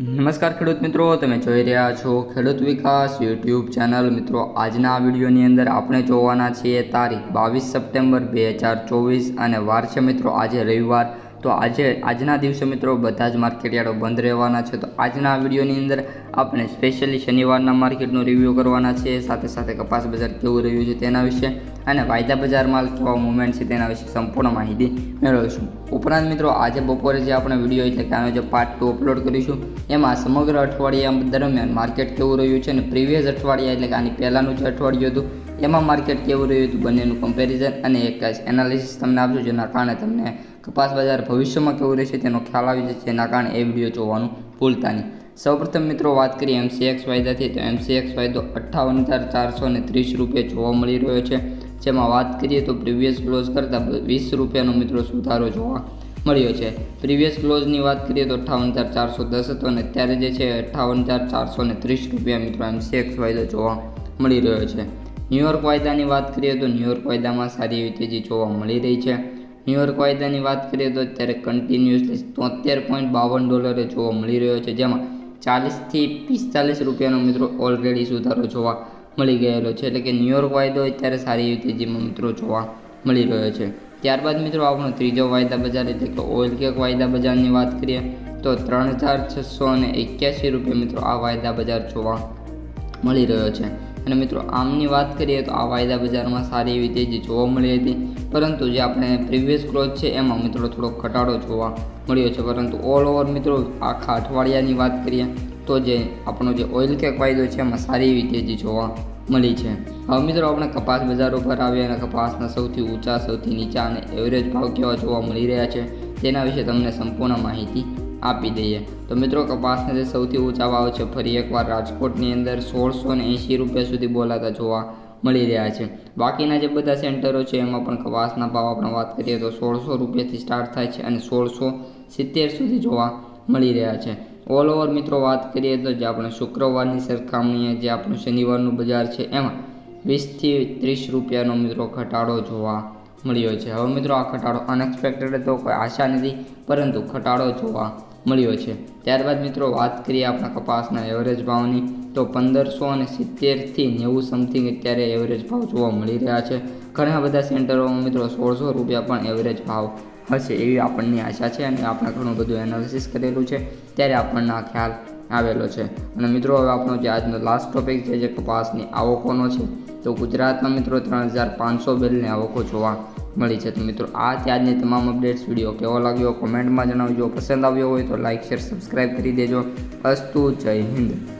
નમસ્કાર ખેડૂત મિત્રો, તમે જોઈ રહ્યા છો ખેડૂત વિકાસ યુટ્યુબ ચેનલ. મિત્રો, આજના વિડીયોની અંદર આપણે જોવાના છીએ તારીખ બાવીસ સપ્ટેમ્બર બે હજાર ચોવીસ અને વાર છે મિત્રો, આજે રવિવાર. તો આજે, આજના દિવસે મિત્રો બધા જ માર્કેટયાર્ડો બંધ રહેવાના છે. તો આજના વિડીયોની અંદર આપણે સ્પેશિયલી શનિવારના માર્કેટનો રિવ્યૂ કરવાના છે. સાથે સાથે કપાસ બજાર કેવું રહ્યું છે તેના વિશે અને વાયદા બજારમાં કેવા મુવમેન્ટ છે તેના વિશે સંપૂર્ણ માહિતી મેળવીશું. ઉપરાંત મિત્રો, આજે બપોરે જે આપણે વીડિયો એટલે કે આનો જે પાર્ટ ટુ અપલોડ કરીશું, એમાં સમગ્ર અઠવાડિયા દરમિયાન માર્કેટ કેવું રહ્યું છે અને પ્રીવિયસ અઠવાડિયા એટલે કે આની પહેલાંનું જે અઠવાડિયું હતું એમાં માર્કેટ કેવું રહ્યું હતું બંનેનું કમ્પેરિઝન અને એક એનાલિસિસ તમને આપજો, જેના કારણે તમને કપાસ બજાર ભવિષ્યમાં કેવું રહેશે તેનો ખ્યાલ આવી જશે, જેના કારણે એ વીડિયો જોવાનું ભૂલતા નહીં. સૌપ્રથમ મિત્રો વાત કરીએ એમસીએક્સ વાયદાથી, તો એમસીએક્સ વાયદો અઠ્ઠાવન હજાર ચારસો ને ત્રીસ રૂપિયા જોવા મળી રહ્યો છે. જેમાં વાત કરીએ તો પ્રીવિયસ ક્લોઝ કરતાં વીસ રૂપિયાનો મિત્રો સુધારો જોવા મળ્યો છે. પ્રીવિયસ ક્લોઝની વાત કરીએ તો અઠ્ઠાવન હજાર ચારસો દસ હતો અને અત્યારે જે છે અઠ્ઠાવન હજાર ચારસો ને ત્રીસ રૂપિયા મિત્રો એમસીએક્સ વાયદો જોવા મળી રહ્યો છે. ન્યુયોર્ક વાયદાની વાત કરીએ તો ન્યુયોર્ક વાયદામાં સારી એવી તેજી જોવા મળી રહી છે. ન્યુયોર્ક વાયદાની વાત કરીએ તો અત્યારે કન્ટિન્યુઅસલી તોતેર પોઈન્ટ બાવન ડોલરે જોવા મળી રહ્યો છે. જેમાં ચાલીસથી પિસ્તાલીસ રૂપિયાનો મિત્રો ઓલરેડી સુધારો જોવા મળી ગયેલો છે. એટલે કે ન્યુયોર્ક વાયદો અત્યારે સારી એવી તેજીમાં મિત્રો જોવા મળી રહ્યો છે. ત્યારબાદ મિત્રો આપણો ત્રીજો વાયદા બજાર એટલે કે ઓઇલ કેક વાયદા બજારની વાત કરીએ તો ત્રણ હજાર છસો અને એક્યાસી રૂપિયા મિત્રો આ વાયદા બજાર જોવા મળી રહ્યો છે. અને મિત્રો, આમની વાત કરીએ તો આ વાયદા બજારમાં સારી એવી તેજી જોવા મળી હતી. પરંતુ જે આપણે પ્રીવિયસ ક્લોઝ છે, એમાં મિત્રો થોડો ઘટાડો જોવા મળ્યો છે. પરંતુ ઓલ ઓવર મિત્રો, આખા અઠવાડિયાની વાત કરીએ તો જે આપણો જે ઓઇલ કેક વાયદો છે, એમાં સારી એવી તેજી જોવા મળી છે. હવે મિત્રો, આપણે કપાસ બજાર ઉપર આવ્યા અને કપાસના સૌથી ઊંચા, સૌથી નીચા અને એવરેજ ભાવ કેવા જોવા મળી રહ્યા છે, તેના વિશે તમને સંપૂર્ણ માહિતી આપી દઈએ. તો મિત્રો, કપાસના જે સૌથી ઊંચા ભાવ છે, ફરી એકવાર રાજકોટની અંદર સોળસો ને એંશી રૂપિયા સુધી બોલાતા જોવા મળી રહ્યા છે. બાકીના જે બધા સેન્ટરો છે, એમાં પણ કપાસના ભાવ આપણે વાત કરીએ તો સોળસો રૂપિયાથી સ્ટાર્ટ થાય છે અને સોળસો સિત્તેર સુધી જોવા મળી રહ્યા છે. ઓલ ઓવર મિત્રો, વાત કરીએ તો જે આપણે શુક્રવારની સરખામણીએ જે આપણું શનિવારનું બજાર છે, એમાં વીસથી ત્રીસ રૂપિયાનો મિત્રો ઘટાડો જોવા મળ્યો છે. હવે મિત્રો, આ ઘટાડો અનએક્સપેક્ટેડ તો કોઈ આશા નથી, પરંતુ ઘટાડો જોવા મળ્યો છે. ત્યારબાદ મિત્રો, વાત કરીએ આપણા કપાસના એવરેજ ભાવની, તો પંદરસો અને સિત્તેરથી નેવું સમથિંગ અત્યારે એવરેજ ભાવ જોવા મળી રહ્યા છે. ઘણા બધા સેન્ટરોમાં મિત્રો સોળસો રૂપિયા પણ એવરેજ ભાવ હશે એવી આપણને આશા છે અને આપણે ઘણું બધું એનાલિસિસ કરેલું છે. ત્યારે આપણને આ ખ્યાલ આવેલો છે. અને મિત્રો, હવે આપણો જે આજનો લાસ્ટ ટોપિક છે, જે કપાસની આવકોનો છે, તો ગુજરાતમાં મિત્રો ત્રણ હજાર પાંચસો બેલની આવકો જોવા મળી છે. મિત્રો, આ ત્યારની તમામ અપડેટ્સ વીડિયો કેવો લાગ્યો? કોમેન્ટમાં જણાવજો. પસંદ આવ્યો હોય તો લાઇક શેર સબસ્ક્રાઈબ કરી દેજો. અસ્તુ જય હિન્દ.